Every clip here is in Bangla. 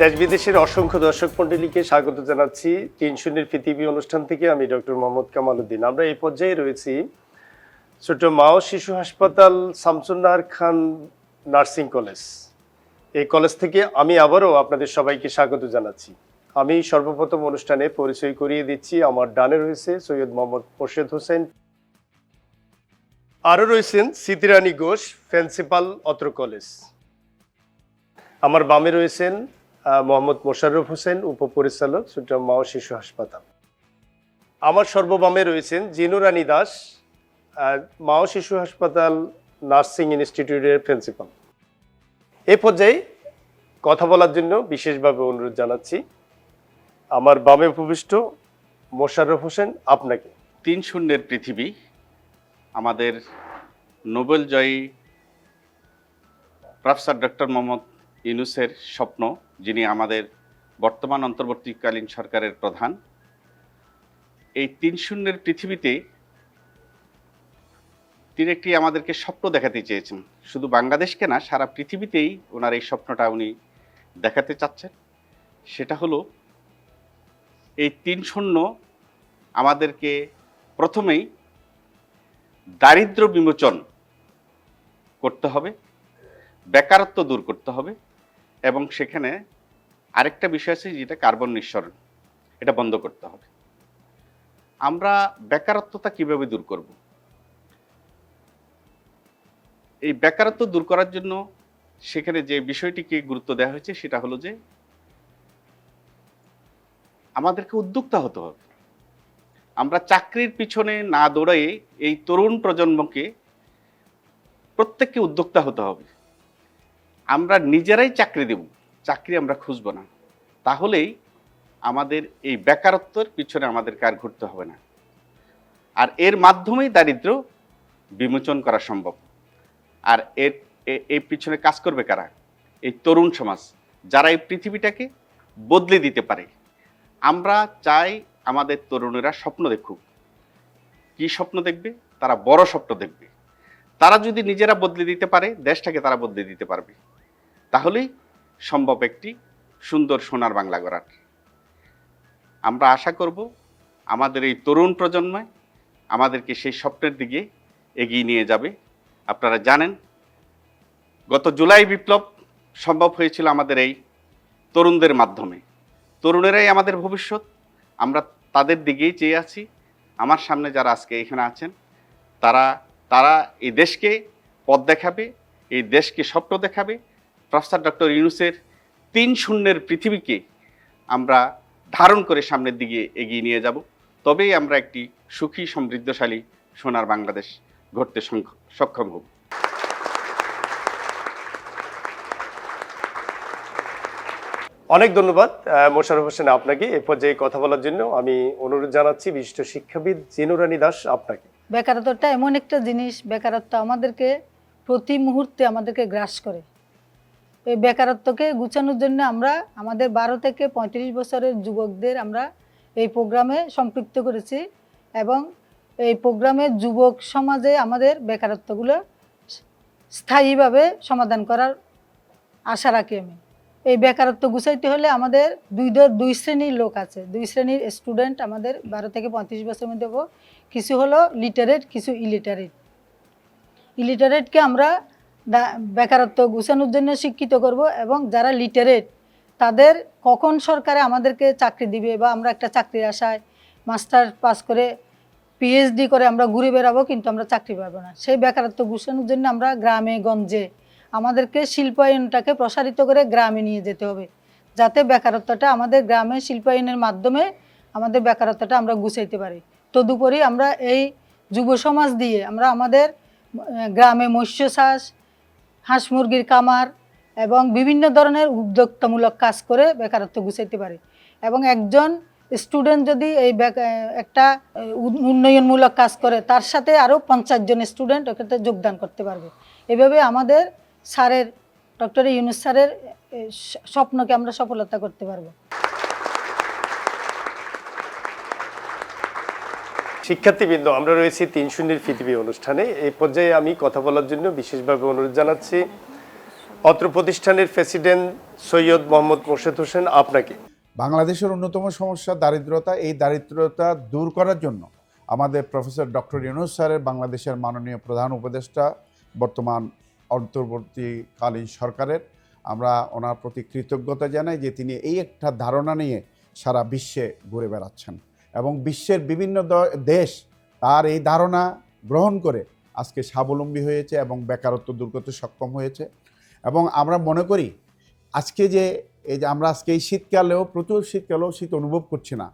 দেশ বিদেশের অসংখ্য দর্শক মন্ডলীকে স্বাগত জানাচ্ছি। তিন শূন্যের পৃথিবী অনুষ্ঠান থেকে আমি ডক্টর মোহাম্মদ কামাল উদ্দিন আমরা এই পর্যায়ে রয়েছি। ছোট মাও শিশু হাসপাতাল, শামসুন্নাহার খান নার্সিং কলেজ। এই কলেজ থেকে আমি আবারও আপনাদের সবাইকে স্বাগত জানাচ্ছি। আমি সর্বপ্রথম অনুষ্ঠানে পরিচয় করিয়ে দিচ্ছি। আমার ডানে রয়েছে সৈয়দ মোহাম্মদ মোর্শেদ হোসেন। আরও রয়েছেন স্মৃতিরানী ঘোষ, প্রিন্সিপাল অত্র কলেজ। আমার বামে রয়েছেন মোহাম্মদ মোশাররফ হোসেন, উপপরিচালক সুট্রাম মা ও শিশু হাসপাতাল। আমার সর্ববামে রয়েছেন জিনুরানী দাস মা ও শিশু হাসপাতাল নার্সিং ইনস্টিটিউটের প্রিন্সিপাল। এ পর্যায়ে কথা বলার জন্য বিশেষভাবে অনুরোধ জানাচ্ছি, আমার বামে উপবিষ্ট মোশাররফ হোসেন, আপনাকে। তিন শূন্যের পৃথিবী, আমাদের নোবেল জয়ী প্রফেসর ডক্টর মোহাম্মদ ইউনুসের স্বপ্ন, যিনি আমাদের বর্তমান অন্তর্বর্তীকালীন সরকারের প্রধান, এই তিন শূন্যের পৃথিবীতে তিনি একটি আমাদেরকে স্বপ্ন দেখাতে চেয়েছেন। শুধু বাংলাদেশকে না, সারা পৃথিবীতেই ওনার এই স্বপ্নটা উনি দেখাতে চাচ্ছেন। সেটা হলো, এই তিন শূন্য আমাদেরকে প্রথমেই দারিদ্র বিমোচন করতে হবে, বেকারত্ব দূর করতে হবে এবং সেখানে আরেকটা বিষয় আছে যেটা কার্বন নিঃসরণ। এটা বন্ধ করতে হবে। আমরা বেকারত্বতা কীভাবে দূর করব? এই বেকারত্ব দূর করার জন্য সেখানে যে বিষয়টিকে গুরুত্ব দেওয়া হয়েছে সেটা হলো যে আমাদেরকে উদ্যোক্তা হতে হবে। আমরা চাকরির পিছনে না দৌড়াই এই তরুণ প্রজন্মকে প্রত্যেককে উদ্যোক্তা হতে হবে। আমরা নিজেরাই চাকরি দেব, চাকরি আমরা খুঁজব না। তাহলেই আমাদের এই বেকারত্বের পিছনে আমাদের আর ঘুরতে হবে না। আর এর মাধ্যমেই দারিদ্র বিমোচন করা সম্ভব। আর এর, এ- এর পিছনে কাজ করবে কারা? এই তরুণ সমাজ, যারা এই পৃথিবীটাকে বদলে দিতে পারে। আমরা চাই আমাদের তরুণেরা স্বপ্ন দেখুক। কি স্বপ্ন দেখবে? তারা বড় স্বপ্ন দেখবে। তারা যদি নিজেরা বদলে দিতে পারে, দেশটাকে তারা বদলে দিতে পারবে। তাহলেই সম্ভব একটি সুন্দর সোনার বাংলা গড়ার। আমরা আশা করব আমাদের এই তরুণ প্রজন্মে আমাদেরকে সেই স্বপ্নের দিকে এগিয়ে নিয়ে যাবে। আপনারা জানেন, গত জুলাই বিপ্লব সম্ভব হয়েছিল আমাদের এই তরুণদের মাধ্যমে। তরুণেরাই আমাদের ভবিষ্যৎ, আমরা তাদের দিকেই চেয়ে আছি। আমার সামনে যারা আজকে এখানে আছেন, তারা তারা এই দেশকে পথ দেখাবে, এই দেশকে স্বপ্ন দেখাবে প্রফেসর ডক্টর ইউনুসের তিন শূন্যের পৃথিবীকে আমরা ধারণ করে সামনের দিকে এগিয়ে নিয়ে যাব। তবেই আমরা একটি সুখী সমৃদ্ধশালী সোনার বাংলাদেশ ঘটতে সক্ষম হব। অনেক ধন্যবাদ আহ, মোশাররফ হোসেন আপনাকে। এ পর্যায়ে কথা বলার জন্য আমি অনুরোধ জানাচ্ছি বিশিষ্ট শিক্ষাবিদ জিনুরানী দাস আপনাকে। বেকারত্বটা এমন একটা জিনিস বেকারত্ব আমাদেরকে প্রতি মুহূর্তে আমাদেরকে গ্রাস করে। এই বেকারত্বকে গুছানোর জন্য আমরা আমাদের বারো থেকে পঁয়ত্রিশ বছরের যুবকদের আমরা এই প্রোগ্রামে সম্পৃক্ত করেছি এবং এই প্রোগ্রামে যুবক সমাজে আমাদের বেকারত্বগুলো স্থায়ীভাবে সমাধান করার আশা রাখি আমি। এই বেকারত্ব গুছাইতে হলে আমাদের দুই দুই শ্রেণির লোক আছে। দুই শ্রেণির স্টুডেন্ট আমাদের বারো থেকে পঁয়ত্রিশ বছরের মধ্যে। কিছু হলো লিটারেট, কিছু ইলিটারেট। ইলিটারেটকে আমরা বেকারত্ব গুছানোর জন্য শিক্ষিত করব এবং যারা লিটারেট তাদের কখন সরকারে আমাদেরকে চাকরি দিবে বা আমরা একটা চাকরির আশায় মাস্টার পাস করে পিএইচডি করে আমরা ঘুরে বেড়াবো কিন্তু আমরা চাকরি পাবো না। সেই বেকারত্ব গুছানোর জন্য আমরা গ্রামে, গঞ্জে আমাদেরকে শিল্পায়নটাকে প্রসারিত করে গ্রামে নিয়ে যেতে হবে। যাতে বেকারত্বটা আমাদের গ্রামে শিল্পায়নের মাধ্যমে আমাদের বেকারত্বটা আমরা গুছাইতে পারি। তদুপরি আমরা এই যুব সমাজ দিয়ে আমরা আমাদের গ্রামে মৎস্য চাষ হাঁস মুরগির কামার এবং বিভিন্ন ধরনের উদ্যোক্তামূলক কাজ করে বেকারত্ব গুছাইতে পারি। এবং একজন স্টুডেন্ট যদি এই একটা উন্নয়নমূলক কাজ করে, তার সাথে আরও পঞ্চাশ জন স্টুডেন্ট ওখানে যোগদান করতে পারবে। এভাবে আমাদের স্যারের, ডক্টর ইউনুস স্যারের স্বপ্নকে আমরা সফলতা করতে পারব। শিক্ষার্থীবৃন্দ, আমরা রয়েছি তিন শূন্যের পৃথিবী অনুষ্ঠানে। এই পর্যায়ে আমি কথা বলার জন্য বিশেষভাবে অনুরোধ জানাচ্ছি। অত্র প্রতিষ্ঠানের প্রেসিডেন্ট সৈয়দ মোহাম্মদ মোর্শেদ হোসেন, আপনাকে। বাংলাদেশের অন্যতম সমস্যা দারিদ্রতা। এই দারিদ্রতা দূর করার জন্য আমাদের প্রফেসর ডক্টর ইউনুস স্যারের বাংলাদেশের মাননীয় প্রধান উপদেষ্টা, বর্তমান অন্তর্বর্তীকালীন সরকারের, আমরা ওনার প্রতি কৃতজ্ঞতা জানাই যে তিনি এই একটা ধারণা নিয়ে সারা বিশ্বে ঘুরে বেড়াচ্ছেন। এবং বিশ্বের বিভিন্ন দেশ তার এই ধারণা গ্রহণ করে আজকে স্বাবলম্বী হয়েছে এবং বেকারত্ব দূর করতে সক্ষম হয়েছে। এবং আমরা মনে করি, আজকে যে এই যে আমরা আজকে এই শীতকালেও, প্রচুর শীতকালেও শীত অনুভব করছি না।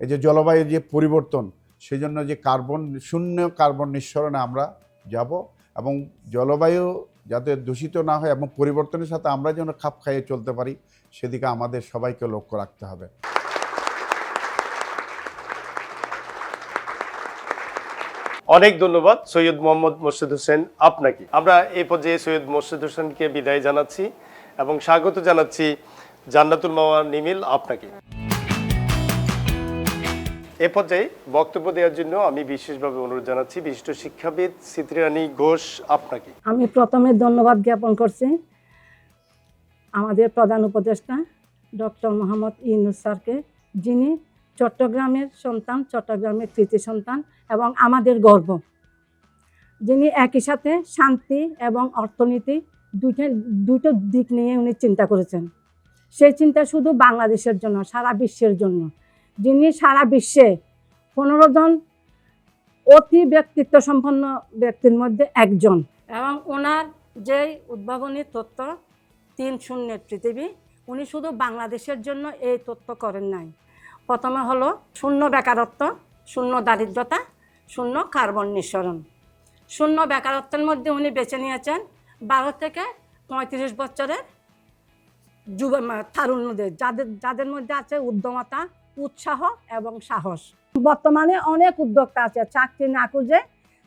এই যে জলবায়ুর যে পরিবর্তন সেই জন্য যে কার্বন, শূন্য কার্বন নিঃসরণে আমরা যাব এবং জলবায়ু যাতে দূষিত না হয় এবং পরিবর্তনের সাথে আমরা যেন খাপ খাইয়ে চলতে পারি, সেদিকে আমাদের সবাইকে লক্ষ্য রাখতে হবে। অনেক ধন্যবাদ সৈয়দ মোহাম্মদ মোর্শেদ হোসেন আপনাকে। আমরা এই পর্যায়ে সৈয়দ মোর্শেদ হোসেনকে বিদায় জানাচ্ছি এবং স্বাগত জানাচ্ছি জান্নাতুল মাওয়া নিমিল আপনাকে। এ পর্যায়ে বক্তব্য দেওয়ার জন্য আমি বিশেষভাবে অনুরোধ জানাচ্ছি বিশিষ্ট শিক্ষাবিদ সিত্রিরানী ঘোষ আপনাকে। আমি প্রথমে ধন্যবাদ জ্ঞাপন করছি আমাদের প্রধান উপদেষ্টা ডক্টর মোহাম্মদ ইউনুস স্যারকে, যিনি চট্টগ্রামের সন্তান, চট্টগ্রামের কৃতি সন্তান এবং আমাদের গর্ব। যিনি একই সাথে শান্তি এবং অর্থনীতি দুইটা, দুটো দিক নিয়ে উনি চিন্তা করেছেন। সেই চিন্তা শুধু বাংলাদেশের জন্য, সারা বিশ্বের জন্য। যিনি সারা বিশ্বে পনেরো জন অতি ব্যক্তিত্ব সম্পন্ন ব্যক্তির মধ্যে একজন এবং ওনার যেই উদ্ভাবনী তত্ত্ব তিন শূন্যের পৃথিবী, উনি শুধু বাংলাদেশের জন্য এই তত্ত্ব করেন নাই। প্রথমে হলো শূন্য বেকারত্ব, শূন্য দারিদ্রতা, শূন্য কার্বন নিঃসরণ। শূন্য বেকারত্বের মধ্যে উনি বেছে নিয়েছেন বারো থেকে পঁয়ত্রিশ বছরের যুব তারুণ্যদের, যাদের যাদের মধ্যে আছে উদ্যমতা, উৎসাহ এবং সাহস। বর্তমানে অনেক উদ্যোক্তা আছে, চাকরি না খুঁজে,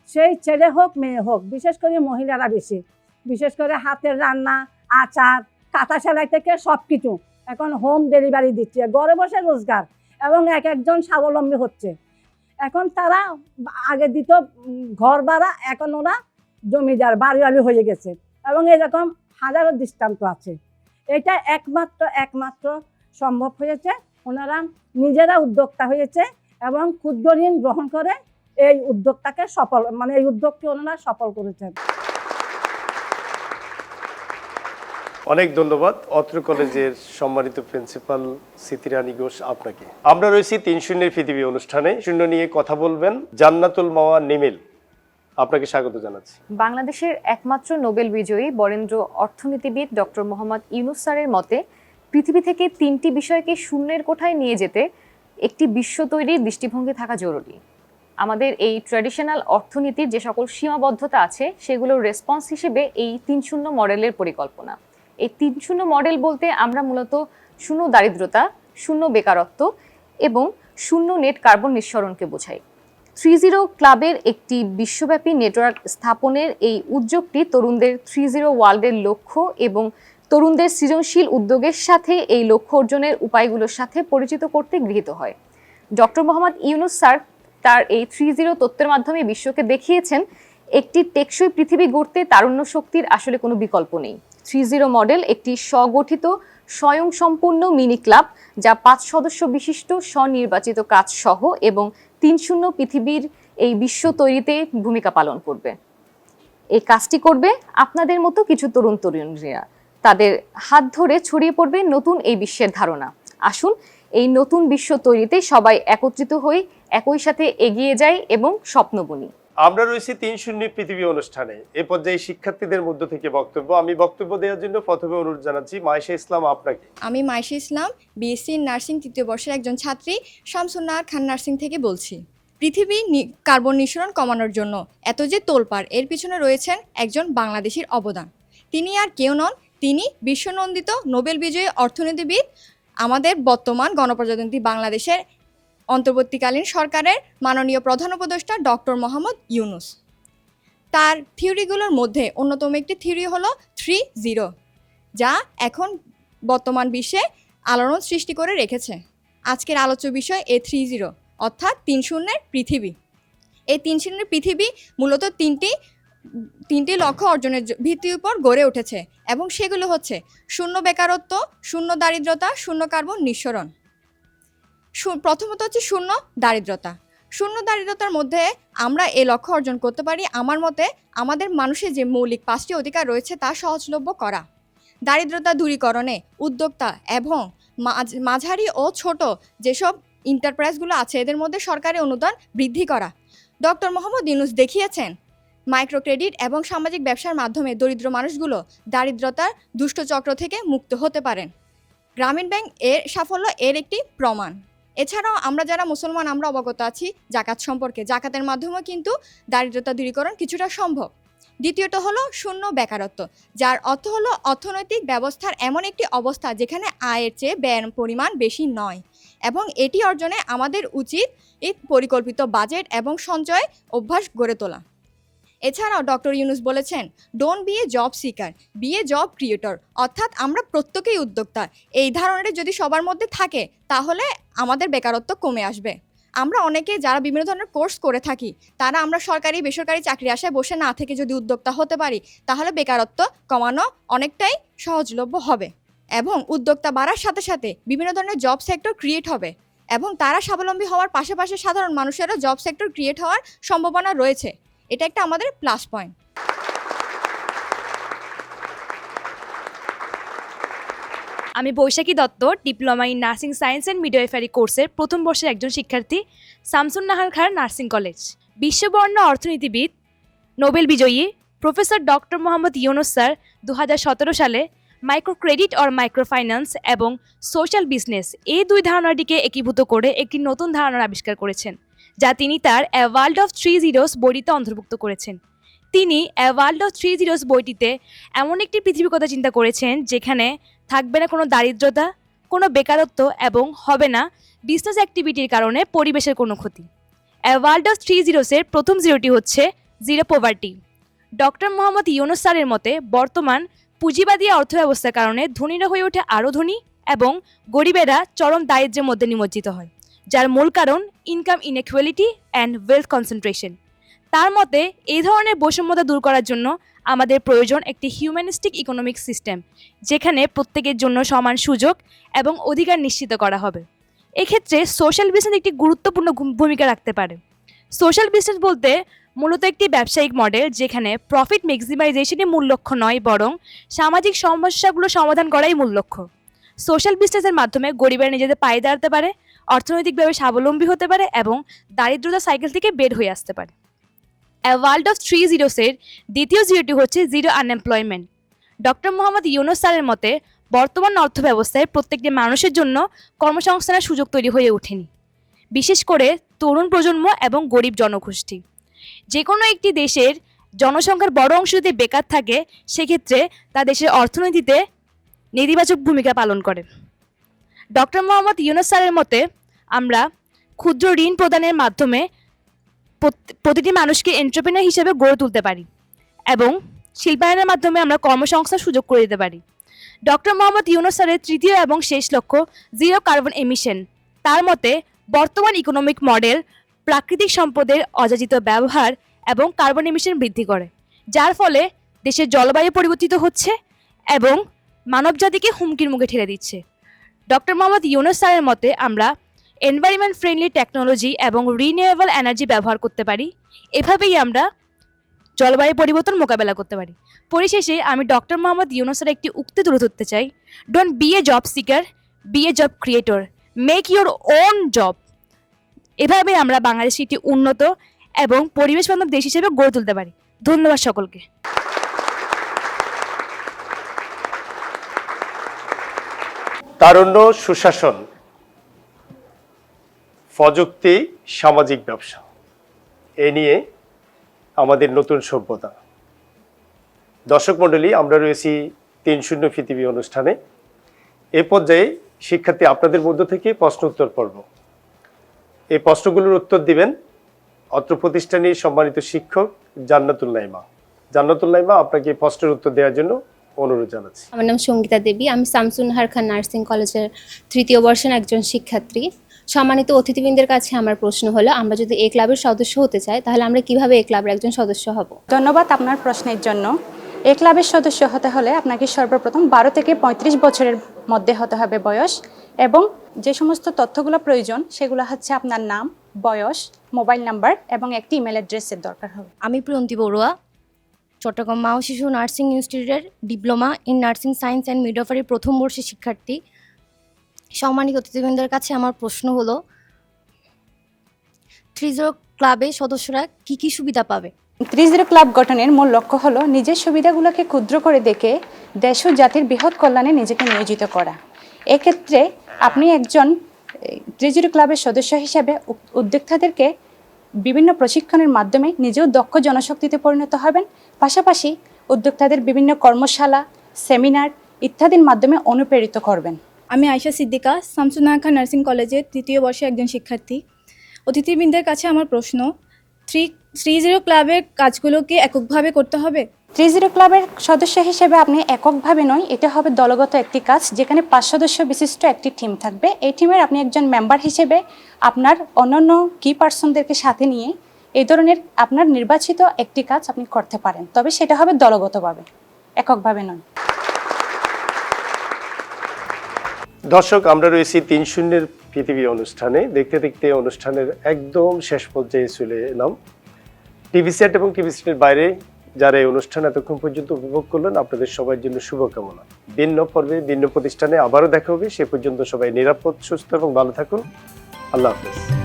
সেই ছেলে হোক, মেয়ে হোক, বিশেষ করে মহিলারা বেশি। বিশেষ করে হাতের রান্না, আচার কাঁথা সেলাই থেকে সব কিছু এখন হোম ডেলিভারি দিচ্ছে, ঘরে বসে রোজগার। এবং এক একজন স্বাবলম্বী হচ্ছে। এখন তারা আগে দিত ঘর ভাড়া, এখন ওরা জমিদার, বাড়িওয়ালি হয়ে গেছে। এবং এরকম হাজারো দৃষ্টান্ত আছে। এটা একমাত্র একমাত্র সম্ভব হয়েছে। ওনারা নিজেরা উদ্যোক্তা হয়েছে এবং ক্ষুদ্র ঋণ গ্রহণ করে এই উদ্যোক্তাকে সফল মানে এই উদ্যোগকে ওনারা সফল করেছেন। অনেক ধন্যবাদ। অত্র কলেজের সম্মানিত প্রিন্সিপাল সিতিরানী ঘোষ, আপনাকে। আমরা রয়েছি তিন শূন্যের পৃথিবী অনুষ্ঠানে। শূন্য নিয়ে কথা বলবেন জান্নাতুল মাওয়া নিমিল। আপনাকে স্বাগত জানাচ্ছি। বাংলাদেশের একমাত্র নোবেল বিজয়ী বরেন্দ্র অর্থনীতিবিদ ডক্টর মোহাম্মদ ইউনুস স্যারের মতে, পৃথিবী থেকে তিনটি বিষয়কে শূন্যের কোঠায় নিয়ে যেতে একটি বিশ্ব তৈরির দৃষ্টিভঙ্গি থাকা জরুরি। আমাদের এই ট্র্যাডিশনাল অর্থনীতির যে সকল সীমাবদ্ধতা আছে, সেগুলোর রেসপন্স হিসেবে এই তিন শূন্য মডেলের পরিকল্পনা। এই তিন শূন্য মডেল বলতে আমরা মূলত শূন্য দারিদ্রতা, শূন্য বেকারত্ব এবং শূন্য নেট কার্বন নিঃসরণকে বোঝাই। থ্রি জিরো ক্লাবের একটি বিশ্বব্যাপী নেটওয়ার্ক স্থাপনের এই উদ্যোগটি তরুণদের থ্রি জিরো ওয়ার্ল্ডের লক্ষ্য এবং তরুণদের সৃজনশীল উদ্যোগের সাথে এই লক্ষ্য অর্জনের উপায়গুলোর সাথে পরিচিত করতে গৃহীত হয়। ডক্টর মোহাম্মদ ইউনুস স্যার তার এই থ্রি জিরো তত্ত্বের মাধ্যমে বিশ্বকে দেখিয়েছেন একটি টেকসই পৃথিবী গড়তে তারুণ্য শক্তির আসলে কোনো বিকল্প নেই। থ্রি জিরো মডেল একটি স্বগঠিত, স্বয়ংসম্পূর্ণ মিনি ক্লাব যা পাঁচ সদস্য বিশিষ্ট, স্বনির্বাচিত কাজ সহ এবং তিন শূন্য পৃথিবীর এই বিশ্ব তৈরিতে ভূমিকা পালন করবে। এই কাজটি করবে আপনাদের মতো কিছু তরুণ তরুণীরা। তাদের হাত ধরে ছড়িয়ে পড়বে নতুন এই বিশ্বের ধারণা। আসুন, এই নতুন বিশ্ব তৈরিতে সবাই একত্রিত হই একই সাথে এগিয়ে যাই এবং স্বপ্ন বুনি আমরা রয়েছি তিন শূন্য পৃথিবী অনুষ্ঠানে। এ পর্যায়ে শিক্ষার্থীদের মধ্য থেকে বক্তব্য। আমি বক্তব্য দেওয়ার জন্য প্রথমে অনুরোধ জানাচ্ছি মাইশা ইসলাম আপনাকে। আমি মাইশা ইসলাম বিএসসি নার্সিং তৃতীয় বর্ষের একজন ছাত্রী, শামসুন্নাহার খান নার্সিং থেকে বলছি। পৃথিবী কার্বন নিঃসরণ কমানোর জন্য এত যে তোলপাড়, এর পিছনে রয়েছেন একজন বাংলাদেশির অবদান। তিনি আর কেউ নন, তিনি বিশ্বনন্দিত নোবেল বিজয়ী অর্থনীতিবিদ, আমাদের বর্তমান গণপ্রজাতন্ত্রী বাংলাদেশের অন্তর্বর্তীকালীন সরকারের মাননীয় প্রধান উপদেষ্টা ডক্টর মোহাম্মদ ইউনুস। তার থিওরিগুলোর মধ্যে অন্যতম একটি থিওরি হলো থ্রি জিরো, যা এখন বর্তমান বিশ্বে আলোড়ন সৃষ্টি করে রেখেছে। আজকের আলোচ্য বিষয় এ থ্রি জিরো, অর্থাৎ তিন শূন্যের পৃথিবী। এই তিন শূন্যের পৃথিবী মূলত তিনটি তিনটি লক্ষ্য অর্জনের ভিত্তির উপর গড়ে উঠেছে এবং সেগুলো হচ্ছে শূন্য বেকারত্ব, শূন্য দারিদ্রতা, শূন্য কার্বন নিঃসরণ। প্রথমত হচ্ছে শূন্য দারিদ্রতা। শূন্য দারিদ্রতার মধ্যে আমরা এ লক্ষ্য অর্জন করতে পারি। আমার মতে আমাদের মানুষের যে মৌলিক পাঁচটি অধিকার রয়েছে তা সহজলভ্য করা। দারিদ্রতা দূরীকরণে উদ্যোক্তা এবং মাঝারি ও ছোট যেসব এন্টারপ্রাইজগুলো আছে, এদের মধ্যে সরকারি অনুদান বৃদ্ধি করা। ডক্টর মোহাম্মদ ইউনুস দেখিয়েছেন মাইক্রো ক্রেডিট এবং সামাজিক ব্যবসার মাধ্যমে দরিদ্র মানুষগুলো দারিদ্রতার দুষ্টচক্র থেকে মুক্ত হতে পারেন। গ্রামীণ ব্যাংক এর সাফল্য এর একটি প্রমাণ। এছাড়াও আমরা যারা মুসলমান, আমরা অবগত আছি জাকাত সম্পর্কে। জাকাতের মাধ্যমেও কিন্তু দারিদ্রতা দূরীকরণ কিছুটা সম্ভব। দ্বিতীয়ত হলো শূন্য বেকারত্ব, যার অর্থ হলো অর্থনৈতিক ব্যবস্থার এমন একটি অবস্থা যেখানে আয়ের চেয়ে ব্যয়ের পরিমাণ বেশি নয় এবং এটি অর্জনে আমাদের উচিত পরিকল্পিত বাজেট এবং সঞ্চয় অভ্যাস গড়ে তোলা। এছাড়াও ডক্টর ইউনুস বলেছেন don't be a job seeker be a job creator অর্থাৎ আমরা প্রত্যেকেই উদ্যোক্তা। এই ধারণাটি যদি সবার মধ্যে থাকে, তাহলে আমাদের বেকারত্ব কমে আসবে। আমরা অনেকে যারা বিভিন্ন ধরনের কোর্স করে থাকি, তারা আমরা সরকারি, বেসরকারি চাকরি আশায় বসে না থেকে যদি উদ্যোক্তা হতে পারি, তাহলে বেকারত্ব কমানো অনেকটাই সহজলভ্য হবে এবং উদ্যোক্তা বাড়ার সাথে সাথে বিভিন্ন ধরনের জব সেক্টর ক্রিয়েট হবে এবং তারা স্বাবলম্বী হওয়ার পাশাপাশি সাধারণ মানুষেরও জব সেক্টর ক্রিয়েট হওয়ার সম্ভাবনা রয়েছে। এটা একটা আমাদের প্লাস পয়েন্ট আমি Baishakhi Dutta diploma in nursing science and midwifery কোর্সের প্রথম বর্ষের একজন শিক্ষার্থী শামসুন নাহার খান নার্সিং কলেজ বিশ্ববর্ণ অর্থনীতিবিদ, নোবেল বিজয়ী professor doctor Mohammad Yunus sir দু হাজার সতেরো সালে micro credit or micro finance এবং সোশ্যাল বিজনেস এই দুই ধারণাটিকে একীভূত করে একটি নতুন ধারণার আবিষ্কার করেছেন। যা তিনি তার a world of three zeros বইটিতে অন্তর্ভুক্ত করেছেন। তিনি a world of three zeros বইটিতে এমন একটি পৃথিবীর কথা চিন্তা করেছেন, যেখানে থাকবে না কোনো দারিদ্রতা, কোনো বেকারত্ব এবং হবে না বিজনেস অ্যাক্টিভিটির কারণে পরিবেশের কোনো ক্ষতি। ওয়ার্ল্ড অফ থ্রি জিরোসের প্রথম জিরোটি হচ্ছে zero poverty. Doctor Mohammad Yunus স্যারের মতে, বর্তমান পুঁজিবাদী অর্থব্যবস্থার কারণে ধনীরা হয়ে ওঠে আরও ধনী এবং গরিবেরা চরম দারিদ্র্যের মধ্যে নিমজ্জিত হয়। যার মূল কারণ income inequality and wealth concentration তার মতে, এই ধরনের বৈষম্যতা দূর করার জন্য আমাদের প্রয়োজন একটি হিউম্যানিস্টিক ইকোনমিক সিস্টেম যেখানে প্রত্যেকের জন্য সমান সুযোগ এবং অধিকার নিশ্চিত করা হবে। এক্ষেত্রে সোশ্যাল বিজনেস একটি গুরুত্বপূর্ণ ভূমিকা রাখতে পারে। সোশ্যাল বিজনেস বলতে মূলত একটি ব্যবসায়িক মডেল যেখানে প্রফিট ম্যাক্সিমাইজেশনই মূল লক্ষ্য নয়, বরং সামাজিক সমস্যাগুলো সমাধান করাই মূল লক্ষ্য। সোশ্যাল বিজনেসের মাধ্যমে গরিবেরা নিজেদের পায়ে দাঁড়াতে পারে অর্থনৈতিকভাবে স্বাবলম্বী হতে পারে এবং দারিদ্রতা সাইকেল থেকে বের হয়ে আসতে পারে। ওয়ার্ল্ড অফ থ্রি জিরোসের দ্বিতীয় জিরোটি হচ্ছে zero unemployment doctor Mohammad Yunus স্যারের মতে, বর্তমান অর্থব্যবস্থায় প্রত্যেকটি মানুষের জন্য কর্মসংস্থানের সুযোগ তৈরি হয়ে ওঠেনি। বিশেষ করে তরুণ প্রজন্ম এবং গরিব জনগোষ্ঠী। যে কোনো একটি দেশের জনসংখ্যার বড় অংশ যদি বেকার থাকে, সেক্ষেত্রে তা দেশের অর্থনীতিতে নেতিবাচক ভূমিকা পালন করে। ডক্টর মোহাম্মদ ইউনুস স্যারের মতে আমরা ক্ষুদ্র ঋণ প্রদানের মাধ্যমে প্রতিটি মানুষকে এন্টারপ্রেনার হিসেবে গড়ে তুলতে পারি এবং শিল্পায়নের মাধ্যমে আমরা কর্মসংস্থার সুযোগ করে দিতে পারি। ডক্টর মোহাম্মদ ইউনুস স্যারের তৃতীয় এবং শেষ লক্ষ্য জিরো কার্বন এমিশন তার মতে, বর্তমান ইকোনমিক মডেল প্রাকৃতিক সম্পদের অযাচিত ব্যবহার এবং কার্বন এমিশন বৃদ্ধি করে, যার ফলে দেশের জলবায়ু পরিবর্তিত হচ্ছে এবং মানবজাতিকে হুমকির মুখে ঠেলে দিচ্ছে। ডক্টর মোহাম্মদ ইউনুস স্যারের মতে, আমরা এনভায়রনমেন্ট ফ্রেন্ডলি টেকনোলজি এবং রিনিউয়েবল এনার্জি ব্যবহার করতে পারি। এভাবেই আমরা জলবায়ু পরিবর্তন মোকাবেলা করতে পারি। পরিশেষে আমি ডক্টর মোহাম্মদ ইউনুসের একটি উক্তি তুলে ধরতে চাই। Don't be a job seeker be a job creator make your own job এভাবে আমরা বাংলাদেশে একটি উন্নত এবং পরিবেশ বান্ধব দেশ হিসেবে গড়ে তুলতে পারি। ধন্যবাদ সকলকে। তারুণ্য, সুশাসন। প্রযুক্তি, সামাজিক ব্যবসা। এ নিয়ে আমাদের নতুন সভ্যতা। দর্শক মণ্ডলী, আমরা রয়েছি তিন শূন্য পৃথিবী অনুষ্ঠানে। এ পর্যায়ে শিক্ষার্থী আপনাদের মধ্য থেকে প্রশ্ন উত্তর পর্ব এই প্রশ্নগুলোর উত্তর দিবেন অত্র প্রতিষ্ঠানের সম্মানিত শিক্ষক জান্নাতুল নাইমা। জান্নাতুল নাইমা, আপনাকে প্রশ্নের উত্তর দেওয়ার জন্য অনুরোধ জানাচ্ছি। আমার নাম সঙ্গীতা দেবী। আমি শামসুন নাহার খান নার্সিং কলেজের তৃতীয় বর্ষের একজন শিক্ষার্থী। সম্মানিত অতিথিবৃন্দের কাছে আমার প্রশ্ন হলো আমরা যদি এই ক্লাবের সদস্য হতে চাই তাহলে আমরা কীভাবে এই ক্লাবের একজন সদস্য হব? ধন্যবাদ আপনার প্রশ্নের জন্য। এই ক্লাবের সদস্য হতে হলে আপনাকে সর্বপ্রথম বারো থেকে পঁয়ত্রিশ বছরের মধ্যে হতে হবে বয়স এবং যে সমস্ত তথ্যগুলো প্রয়োজন সেগুলো হচ্ছে আপনার নাম বয়স মোবাইল নাম্বার এবং একটি ইমেল অ্যাড্রেসের দরকার হবে। আমি প্রিয়ন্তী বড়ুয়া চট্টগ্রাম মা ও শিশু নার্সিং ইনস্টিটিউটের diploma in nursing science and midwifery প্রথম বর্ষের শিক্ষার্থী। সম্মানিত অতিথিবৃন্দের কাছে আমার প্রশ্ন হলো থ্রিজো ক্লাবে সদস্যরা কি কি সুবিধা পাবে? ত্রিশ জিরো ক্লাব গঠনের মূল লক্ষ্য হলো নিজের সুবিধাগুলোকে ক্ষুদ্র করে দেখে দেশ ও জাতির বৃহৎ কল্যাণে নিজেকে নিয়োজিত করা। এক্ষেত্রে আপনি একজন ত্রিশ জিরো ক্লাবের সদস্য হিসাবে উদ্যোক্তাদেরকে বিভিন্ন প্রশিক্ষণের মাধ্যমে নিজেও দক্ষ জনশক্তিতে পরিণত হবেন। পাশাপাশি উদ্যোক্তাদের বিভিন্ন কর্মশালা সেমিনার ইত্যাদির মাধ্যমে অনুপ্রেরিত করবেন। আমি আয়শা সিদ্দিকা শামসুন্নাহা খান নার্সিং কলেজের তৃতীয় বর্ষে একজন শিক্ষার্থী। অতিথিবৃন্দের কাছে আমার প্রশ্ন, থ্রি থ্রি জিরো ক্লাবের কাজগুলোকে এককভাবে করতে হবে? থ্রি জিরো ক্লাবের সদস্য হিসেবে আপনি এককভাবে নয়, এটা হবে দলগত একটি কাজ, যেখানে পাঁচ সদস্য বিশিষ্ট একটি টিম থাকবে। এই টিমের আপনি একজন মেম্বার হিসেবে আপনার অন্যান্য কি পার্সনদেরকে সাথে নিয়ে এই ধরনের আপনার নির্বাচিত একটি কাজ আপনি করতে পারেন। তবে সেটা হবে দলগতভাবে, এককভাবে নয়। দর্শক, আমরা রয়েছি তিন শূন্যের পৃথিবী অনুষ্ঠানে। দেখতে দেখতে অনুষ্ঠানের একদম শেষ পর্যায়ে চলে এলাম। টিভি সেট এবং টিভি সেটের বাইরে যারা এই অনুষ্ঠান এতক্ষণ পর্যন্ত উপভোগ করলেন, আপনাদের সবার জন্য শুভকামনা। ভিন্ন পর্বে, ভিন্ন প্রতিষ্ঠানে আবারও দেখা হবে। সে পর্যন্ত সবাই নিরাপদ, সুস্থ এবং ভালো থাকুন। আল্লাহ হাফেজ।